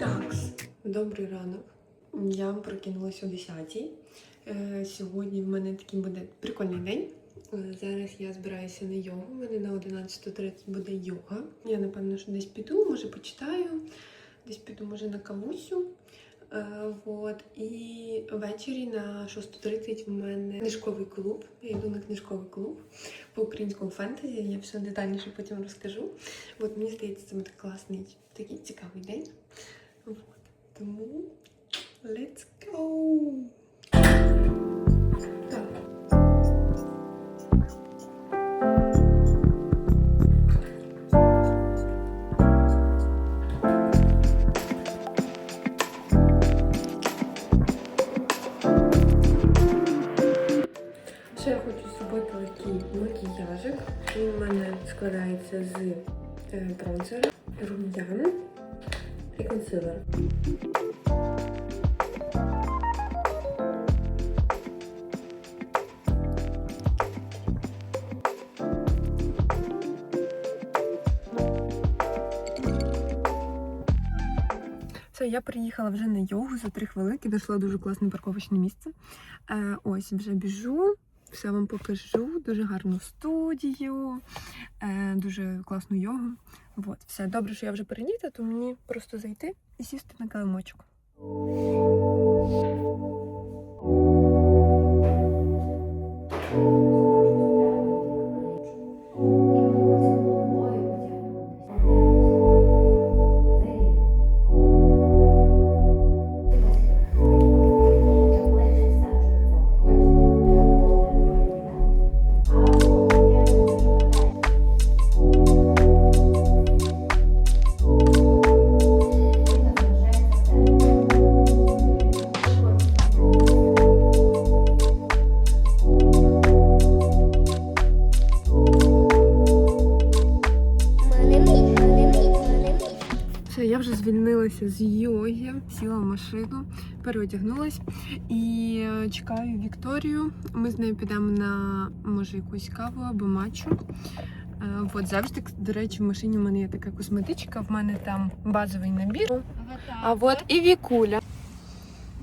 Так, добрий ранок. Я прокинулася о 10 Е, Сьогодні в мене такий буде прикольний день. Е, Зараз я збираюся на йогу. У мене на 11.30 буде йога. Я напевно що десь піду, може почитаю, десь піду, може на кавусю. Е, Вот. І ввечері на 6.30 в мене книжковий клуб. Я йду на книжковий клуб по українському фентезі. Я все детальніше потім розкажу. От мені здається, це буде класний, такий цікавий день. Вот. Тому let's go! Складається з е, бронзера, рум'ян і консилер. Все, я приїхала вже на йогу за три хвилинки, знайшла дуже класне парковочне місце. Е, ось вже біжу, все вам покажу. Дуже гарну студію, е, дуже класну йогу. От, все добре, що я вже передіта, то мені просто зайти і сісти на килимочок. Звільнилася з йоги, сіла в машину, переодягнулась і е, чекаю Вікторію. Ми з нею підемо на може якусь каву або матчу. Е, От завжди, до речі, в машині в мене є така косметичка, в мене там базовий набір. А от і Вікуля.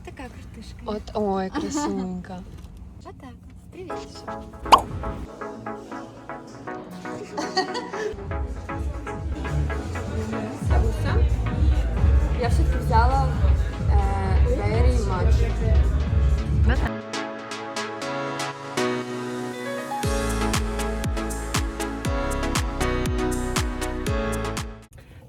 Така картишка. От ой, красуненька. Отак. Привіт. Я все-таки взяла Dairy Match.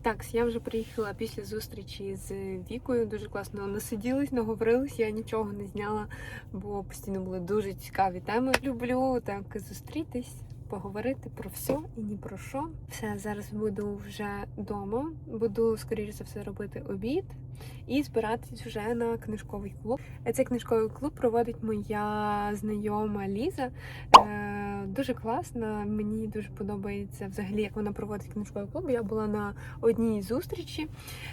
Так, я вже приїхала після зустрічі з Вікою. Дуже класно насиділись, наговорились. Я нічого не зняла, бо постійно були дуже цікаві теми. Люблю так зустрітись, поговорити про все і ні про що. Все, зараз буду вже вдома. Буду, скоріше за все, робити обід і збиратись вже на книжковий клуб. Цей книжковий клуб проводить моя знайома Ліза. Е, Дуже класна. Мені дуже подобається взагалі, як вона проводить книжковий клуб. Я була на одній зустрічі.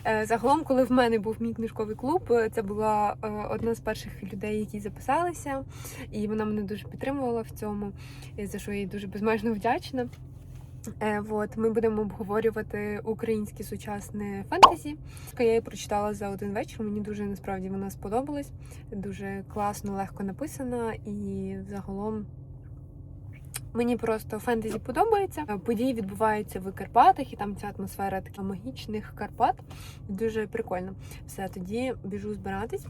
Е, Загалом, коли в мене був мій книжковий клуб, е, це була е, одна з перших людей, які записалися, і вона мене дуже підтримувала в цьому, за що я їй дуже безмежно вдячна. Е, от, ми будемо обговорювати українське сучасне фентезі. Я її прочитала за один вечір. Мені дуже насправді вона сподобалась. Дуже класно, легко написана і загалом. Мені просто фентезі подобається. Події відбуваються в Карпатах, і там ця атмосфера така магічних Карпат. Дуже прикольно. Все, тоді біжу збиратись.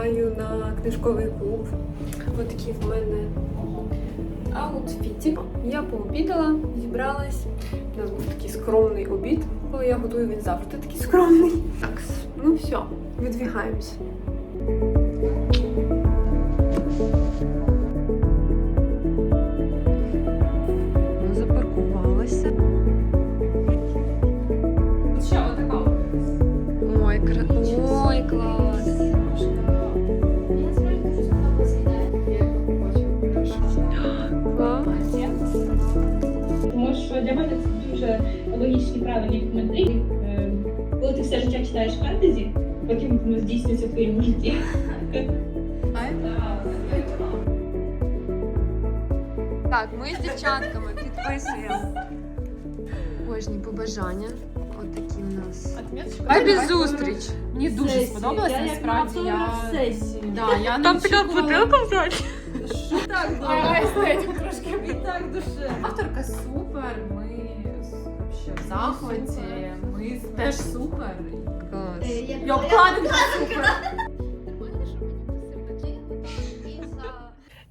Вже на книжковий клуб. Ось такий в мене аутфітик. Я пообідала, зібралась. У нас був такий скромний обід. Коли я готую, він завжди такий скромний. Так, ну все, відвігаємось. Запаркувалася. Що, отако? Ой, кра... Ой, клас. Клас. логічні правильні коментарі. Е, Коли ти все життя читаєш фентезі, потім воно здійснюється в твоєму житті. Так, ми з дівчатками підписуємо кожні побажання. От такі у нас. Тобі зустріч! Мені дуже сподобалося, насправді я. Да, я не Там така очікувала. бутилка взагалі. Авторка супер, ми ще в захваті, ми теж супер. Клас. Я обкладинка супер.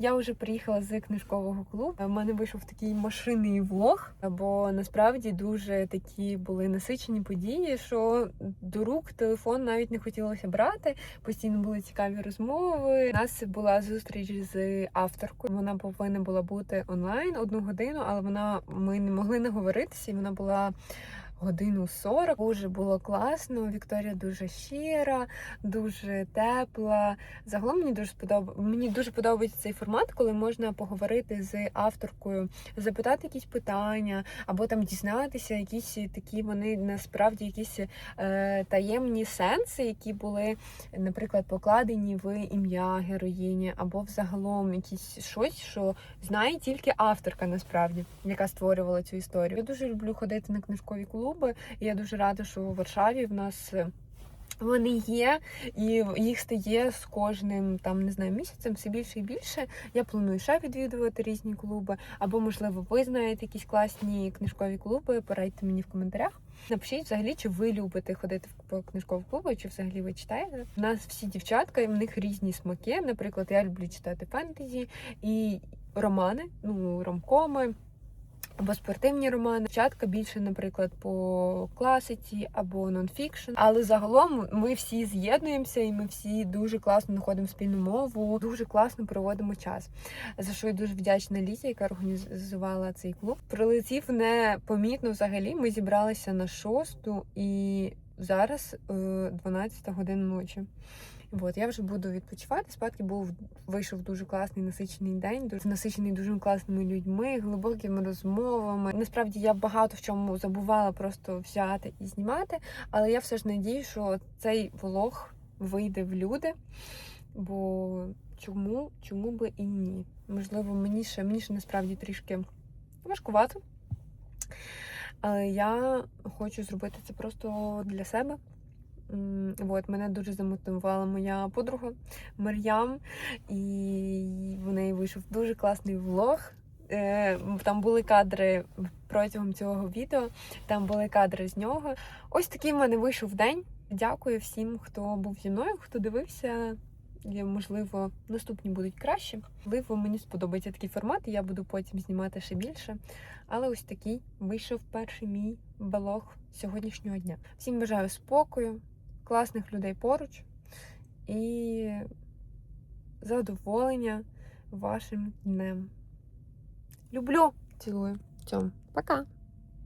Я вже приїхала з книжкового клубу. У мене вийшов такий машинний влог, бо насправді дуже такі були насичені події, що до рук телефон навіть не хотілося брати. Постійно були цікаві розмови. У нас була зустріч з авторкою. Вона повинна була бути онлайн одну годину, але вона ми не могли наговоритися, і вона була. Годину 40. дуже було класно. Вікторія дуже щира, дуже тепла. Загалом мені дуже сподоб... мені дуже подобається цей формат, коли можна поговорити з авторкою, запитати якісь питання, або там дізнатися, якісь такі вони насправді якісь е, таємні сенси, які були, наприклад, покладені в ім'я героїні, або взагалом якісь щось, що знає тільки авторка, насправді, яка створювала цю історію. Я дуже люблю ходити на книжкові клуби. І я дуже рада, що у Варшаві в нас. е, Вони є, і їх стає з кожним там не знаю місяцем все більше і більше. Я планую ще відвідувати різні клуби. Або, можливо, ви знаєте якісь класні книжкові клуби. Порадьте мені в коментарях. Напишіть взагалі, чи ви любите ходити в книжкові клуби, чи взагалі ви читаєте. У нас всі дівчатка, і в них різні смаки. Наприклад, я люблю читати фентезі і романи, ну ромкоми. Або спортивні романи, Дівчатка більше, наприклад, по класиці або нонфікшн. Але загалом ми всі з'єднуємося, і ми всі дуже класно знаходимо спільну мову, дуже класно проводимо час. За що я дуже вдячна Лізі, яка організувала цей клуб. Прилетів непомітно взагалі. Ми зібралися на шосту і зараз е, 12 година ночі. От, я вже буду відпочивати. Спадки був вийшов дуже класний насичений день, дуже насичений дуже класними людьми, глибокими розмовами. Насправді я багато в чому забувала просто взяти і знімати, але я все ж надію, що цей влог вийде в люди. Бо чому, чому би і ні? Можливо, мені ще мені ще насправді трішки важкувато. Але я хочу зробити це просто для себе. От, мене дуже замотивувала моя подруга Мар'ям, і в неї вийшов дуже класний влог. Е, Там були кадри протягом цього відео, там були кадри з нього. Ось такий в мене вийшов день. Дякую всім, хто був зі мною, хто дивився. Можливо, наступні будуть краще. Можливо, мені сподобається такий формат, і я буду потім знімати ще більше. Але ось такий вийшов перший мій блог сьогоднішнього дня. Всім бажаю спокою, класних людей поруч і задоволення вашим днем. Люблю! Цілую. Цьому. Пока!